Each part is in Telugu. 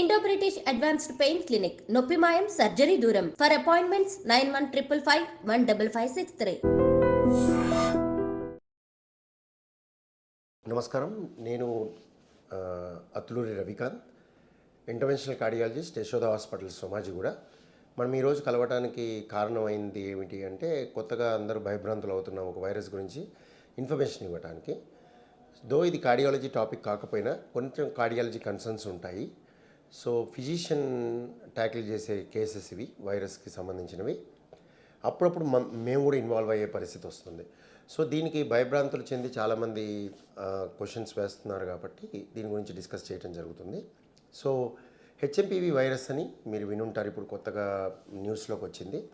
Indo British advanced pain clinic నొప్పి మాయం సర్జరీ దూరం for appointments nine one triple five one double five six three నమస్కారం. నేను Atluri Ravikanth interventional cardiologist Yashoda hospital Somajiguda మనం ఈరోజు కలవటానికి కారణమైంది ఏమిటి అంటే కొత్తగా అందరూ భయభ్రాంతులు అవుతున్న ఒక వైరస్ గురించి ఇన్ఫర్మేషన్ ఇవ్వడానికి దో ఇది కార్డియాలజీ టాపిక్ కాకపోయినా కొంచెం కార్డియాలజీ కన్సర్న్స్ ఉంటాయి. సో ఫిజిషియన్ ట్యాకిల్ చేసే కేసెస్ ఇవి వైరస్కి సంబంధించినవి. అప్పుడప్పుడు మం- మేము కూడా ఇన్వాల్వ్ అయ్యే పరిస్థితి వస్తుంది. సో దీనికి భయభ్రాంతులు చెంది చాలామంది క్వశ్చన్స్ వేస్తున్నారు కాబట్టి దీని గురించి డిస్కస్ చేయడం జరుగుతుంది. సో హెచ్ఎంపివి వైరస్ అని మీరు వినుంటారు ఇప్పుడు కొత్తగా న్యూస్లోకి వచ్చింది.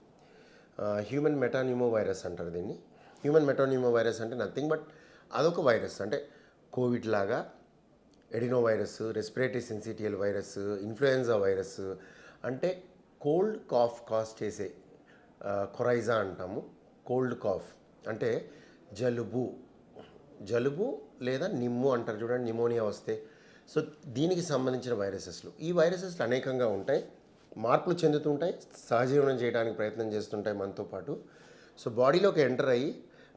హ్యూమన్ మెటాన్యూమో వైరస్ అంటారు దీన్ని. హ్యూమన్ మెటాన్యూమో వైరస్ అంటే నథింగ్ బట్ అదొక వైరస్ అంటే కోవిడ్ లాగా adeno virus respiratory syncytial virus influenza virus అంటే కోల్డ్ కాఫ్ కాజ్ చేసే కొరైజా అంటాము. కోల్డ్ కాఫ్ అంటే జలుబు జలుబు లేదా నిమ్ము అంటారు చూడండి నిమోనియా వస్తే. సో దీనికి సంబంధించిన వైరసెస్లు. ఈ వైరసెస్లు అనేకంగా ఉంటాయి మార్పులు చెందుతుంటాయి సహజీవనం చేయడానికి ప్రయత్నం చేస్తుంటాయి మనతో పాటు. సో బాడీలోకి ఎంటర్ అయ్యి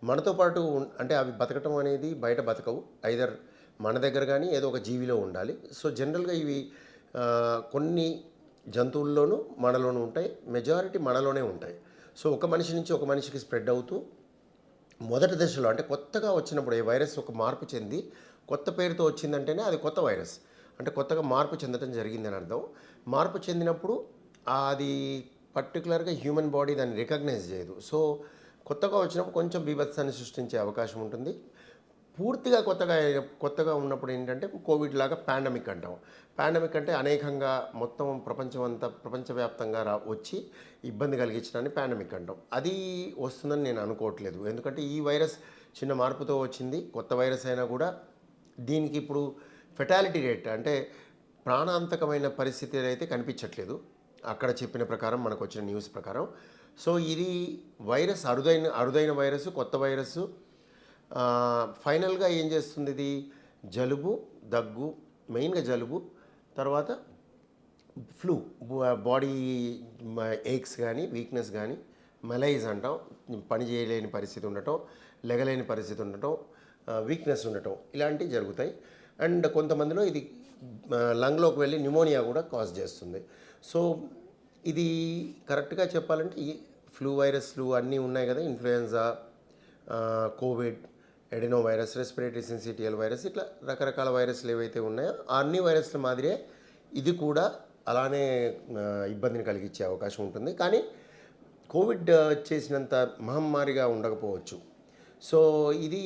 మనతో పాటు అంటే అవి బతకటం అనేది బయట బతకవు. ఐదర్ మన దగ్గర కానీ ఏదో ఒక జీవిలో ఉండాలి. సో జనరల్గా ఇవి కొన్ని జంతువుల్లోనూ మనలోనూ ఉంటాయి. మెజారిటీ మనలోనే ఉంటాయి. సో ఒక మనిషి నుంచి ఒక మనిషికి స్ప్రెడ్ అవుతూ మొదటి దశలో అంటే కొత్తగా వచ్చినప్పుడు ఈ వైరస్ ఒక మార్పు చెంది కొత్త పేరుతో వచ్చిందంటేనే అది కొత్త వైరస్. అంటే కొత్తగా మార్పు చెందడం జరిగిందని అర్థం. మార్పు చెందినప్పుడు అది పర్టికులర్గా హ్యూమన్ బాడీ దాన్ని రికగ్నైజ్ చేయదు. సో కొత్తగా వచ్చినప్పుడు కొంచెం బీభత్సాన్ని సృష్టించే అవకాశం ఉంటుంది. పూర్తిగా కొత్తగా కొత్తగా ఉన్నప్పుడు ఏంటంటే కోవిడ్ లాగా పాండమిక్ అంటాం. పాండమిక్ అంటే అనేకంగా మొత్తం ప్రపంచం అంతా ప్రపంచవ్యాప్తంగా రా వచ్చి ఇబ్బంది కలిగించడాన్ని పాండమిక్ అంటాం. అది వస్తుందని నేను అనుకోవట్లేదు. ఎందుకంటే ఈ వైరస్ చిన్న మార్పుతో వచ్చింది. కొత్త వైరస్ అయినా కూడా దీనికి ఇప్పుడు ఫెటాలిటీ రేట్ అంటే ప్రాణాంతకమైన పరిస్థితి అయితే కనిపించట్లేదు. అక్కడ చెప్పిన ప్రకారం మనకు వచ్చిన న్యూస్ ప్రకారం. సో ఇది వైరస్ అరుదైన అరుదైన వైరస్ కొత్త వైరస్ ఫైనల్గా ఏం చేస్తుంది ఇది జలుబు దగ్గు మెయిన్గా జలుబు తర్వాత ఫ్లూ బాడీ ఏక్స్ కానీ వీక్నెస్ కానీ మెలైజ్ అంటాం పని చేయలేని పరిస్థితి ఉండటం లెగలేని పరిస్థితి ఉండటం వీక్నెస్ ఉండటం ఇలాంటివి జరుగుతాయి. అండ్ కొంతమందిలో ఇది లంగ్లోకి వెళ్ళి న్యూమోనియా కూడా కాజ్ చేస్తుంది. సో ఇది కరెక్ట్గా చెప్పాలంటే ఈ ఫ్లూ వైరస్లు అన్నీ ఉన్నాయి కదా influenza covid adeno virus respiratory syncytial virus ఇట్లా రకరకాల వైరస్లు ఏవైతే ఉన్నాయో ఆ అన్ని వైరస్ల మాదిరే ఇది కూడా అలానే ఇబ్బందిని కలిగించే అవకాశం ఉంటుంది. కానీ కోవిడ్ చేసినంత మహమ్మారిగా ఉండకపోవచ్చు. సో ఇది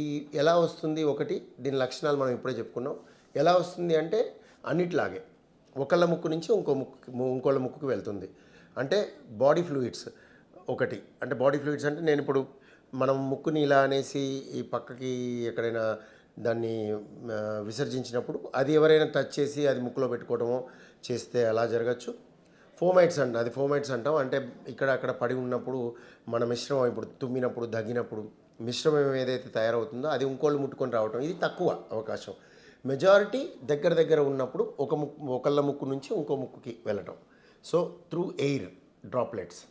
ఈ ఎలా వస్తుంది ఒకటి దీని లక్షణాలు మనం ఇప్పుడే చెప్పుకున్నాం. ఎలా వస్తుంది అంటే అన్నిట్లాగే. ఒకళ్ళ ముక్కు నుంచి ఇంకో ముక్కు ఇంకోళ్ళ ముక్కుకి వెళ్తుంది. అంటే బాడీ ఫ్లూయిడ్స్ ఒకటి. అంటే బాడీ ఫ్లూయిడ్స్ అంటే నేను ఇప్పుడు మనం ముక్కుని ఇలా అనేసి ఈ పక్కకి ఎక్కడైనా దాన్ని విసర్జించినప్పుడు అది ఎవరైనా టచ్ చేసి అది ముక్కులో పెట్టుకోవడమో చేస్తే అలా జరగచ్చు. ఫోమైట్స్ అంట అది ఫోమైట్స్ అంటాం. అంటే ఇక్కడ అక్కడ పడి ఉన్నప్పుడు మన మిశ్రమం ఇప్పుడు తుమ్మినప్పుడు దగ్గినప్పుడు మిశ్రమం ఏదైతే తయారవుతుందో అది ఇంకోళ్ళు ముట్టుకొని రావటం. ఇది తక్కువ అవకాశం. మెజారిటీ దగ్గర దగ్గర ఉన్నప్పుడు ఒక ముక్కు ఒకళ్ళ ముక్కు నుంచి ఇంకో ముక్కుకి వెళ్ళటం. So through air droplets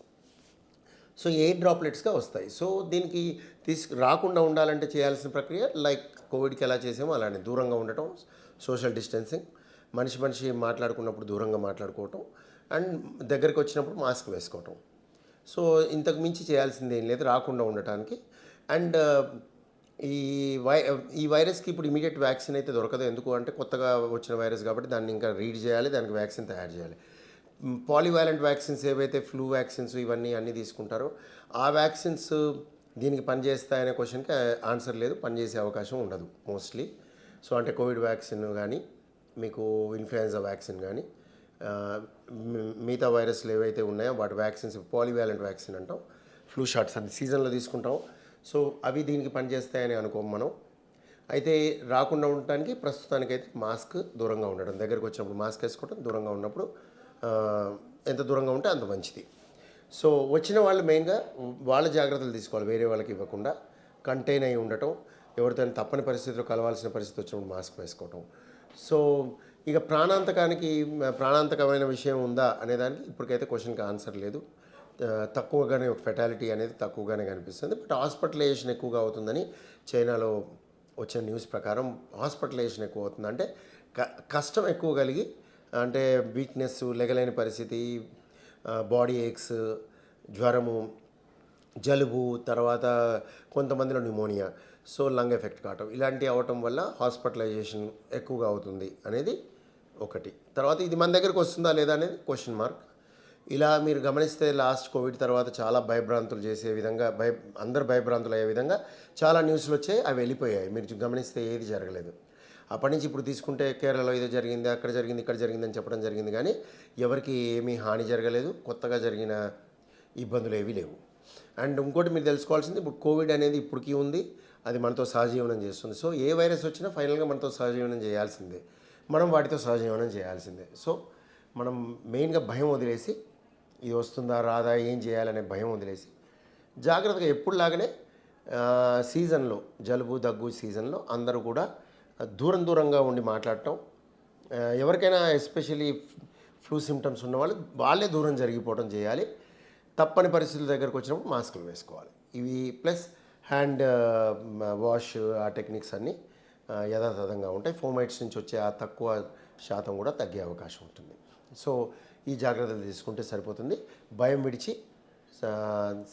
so air డ్రాప్లెట్స్గా వస్తాయి? సో దీనికి తీసుకు రాకుండా ఉండాలంటే చేయాల్సిన ప్రక్రియ లైక్ కోవిడ్కి ఎలా చేసామో అలానే దూరంగా ఉండటం సోషల్ డిస్టెన్సింగ్ మనిషి మనిషి మాట్లాడుకున్నప్పుడు దూరంగా మాట్లాడుకోవటం అండ్ దగ్గరికి వచ్చినప్పుడు మాస్క్ వేసుకోవటం. సో ఇంతకు మించి చేయాల్సింది ఏం లేదు రాకుండా ఉండటానికి. అండ్ ఈ వై ఈ వైరస్కి ఇప్పుడు ఇమీడియట్ వ్యాక్సిన్ అయితే దొరకదు. ఎందుకు అంటే కొత్తగా వచ్చిన వైరస్ కాబట్టి దాన్ని ఇంకా రీడ్ చేయాలి దానికి వ్యాక్సిన్ తయారు చేయాలి. పాలివాలెంట్ వ్యాక్సిన్స్ ఏవైతే ఫ్లూ వ్యాక్సిన్స్ ఇవన్నీ అన్నీ తీసుకుంటారో ఆ వ్యాక్సిన్స్ దీనికి పనిచేస్తాయనే క్వశ్చన్కి ఆన్సర్ లేదు. పనిచేసే అవకాశం ఉండదు మోస్ట్లీ. సో అంటే కోవిడ్ వ్యాక్సిన్ కానీ మీకు ఇన్ఫ్లుయెన్జా వ్యాక్సిన్ కానీ మిగతా వైరస్లు ఏవైతే ఉన్నాయో వాటి వ్యాక్సిన్స్ పాలివాలెంట్ వ్యాక్సిన్ అంటాం ఫ్లూ షాట్స్ అని సీజన్లో తీసుకుంటాం. సో అవి దీనికి పనిచేస్తాయని అనుకోం మనం. అయితే రాకుండా ఉండటానికి ప్రస్తుతానికైతే మాస్క్ దూరంగా ఉండడం దగ్గరికి వచ్చినప్పుడు మాస్క్ వేసుకోవడం దూరంగా ఉన్నప్పుడు ఎంత దూరంగా ఉంటే అంత మంచిది. సో వచ్చిన వాళ్ళు మెయిన్గా వాళ్ళ జాగ్రత్తలు తీసుకోవాలి వేరే వాళ్ళకి ఇవ్వకుండా. కంటైన్ అయి ఉండటం ఎవరితోనే తప్పని పరిస్థితిలో కలవాల్సిన పరిస్థితి వచ్చినప్పుడు మాస్క్ వేసుకోవటం. సో ఇక ప్రాణాంతకానికి ప్రాణాంతకమైన విషయం ఉందా అనేదానికి ఇప్పటికైతే క్వశ్చన్కి ఆన్సర్ లేదు. తక్కువగానే తక్కువగానే ఫెటాలిటీ అనేది తక్కువగానే కనిపిస్తుంది. బట్ హాస్పిటలైజేషన్ ఎక్కువగా అవుతుందని చైనాలో వచ్చిన న్యూస్ ప్రకారం హాస్పిటలైజేషన్ ఎక్కువ అవుతుంది అంటే క కష్టం ఎక్కువ కలిగి అంటే వీక్నెస్ లెగలేని పరిస్థితి బాడీ ఏక్స్ జ్వరము జలుబు తర్వాత కొంతమందిలో న్యూమోనియా సో లంగ్ ఎఫెక్ట్ కావటం. ఇలాంటి అవటం వల్ల హాస్పిటలైజేషన్ ఎక్కువగా అవుతుంది అనేది ఒకటి. తర్వాత ఇది మన దగ్గరకు వస్తుందా లేదా అనేది క్వశ్చన్ మార్క్ ఇలా మీరు గమనిస్తే లాస్ట్ కోవిడ్ తర్వాత చాలా భయభ్రాంతులు చేసే విధంగా భయ అందరు భయభ్రాంతులు అయ్యే విధంగా చాలా న్యూస్లు వచ్చాయి అవి వెళ్ళిపోయాయి. మీరు గమనిస్తే ఏది జరగలేదు. అప్పటి నుంచి ఇప్పుడు తీసుకుంటే కేరళలో ఏదో జరిగింది అక్కడ జరిగింది ఇక్కడ జరిగింది అని చెప్పడం జరిగింది. కానీ ఎవరికి ఏమీ హాని జరగలేదు కొత్తగా జరిగిన ఇబ్బందులు ఏవి లేవు. అండ్ ఇంకోటి మీరు తెలుసుకోవాల్సింది ఇప్పుడు కోవిడ్ అనేది ఇప్పటికీ ఉంది అది మనతో సహజీవనం చేస్తుంది. సో ఏ వైరస్ వచ్చినా ఫైనల్గా మనతో సహజీవనం చేయాల్సిందే. మనం వాటితో సహజీవనం చేయాల్సిందే. సో మనం మెయిన్గా భయం వదిలేసి ఇది వస్తుందా రాదా ఏం చేయాలనే భయం వదిలేసి జాగ్రత్తగా ఎప్పుడు లాగానే సీజన్లో జలుబు దగ్గు సీజన్లో అందరూ కూడా దూరం దూరంగా ఉండి మాట్లాడటం ఎవరికైనా ఎస్పెషలీ ఫ్లూ సిమ్టమ్స్ ఉన్న వాళ్ళు వాళ్ళే దూరం జరిగిపోవడం చేయాలి. తప్పని పరిస్థితుల దగ్గరకు వచ్చినప్పుడు మాస్కులు వేసుకోవాలి. ఇవి ప్లస్ హ్యాండ్ వాష్ ఆ టెక్నిక్స్ అన్నీ యథాతథంగా ఉంటాయి. ఫోమైట్స్ నుంచి వచ్చే ఆ తక్కువ శాతం కూడా తగ్గే అవకాశం ఉంటుంది. సో ఈ జాగ్రత్తలు తీసుకుంటే సరిపోతుంది. భయం విడిచి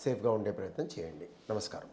సేఫ్గా ఉండే ప్రయత్నం చేయండి. నమస్కారం.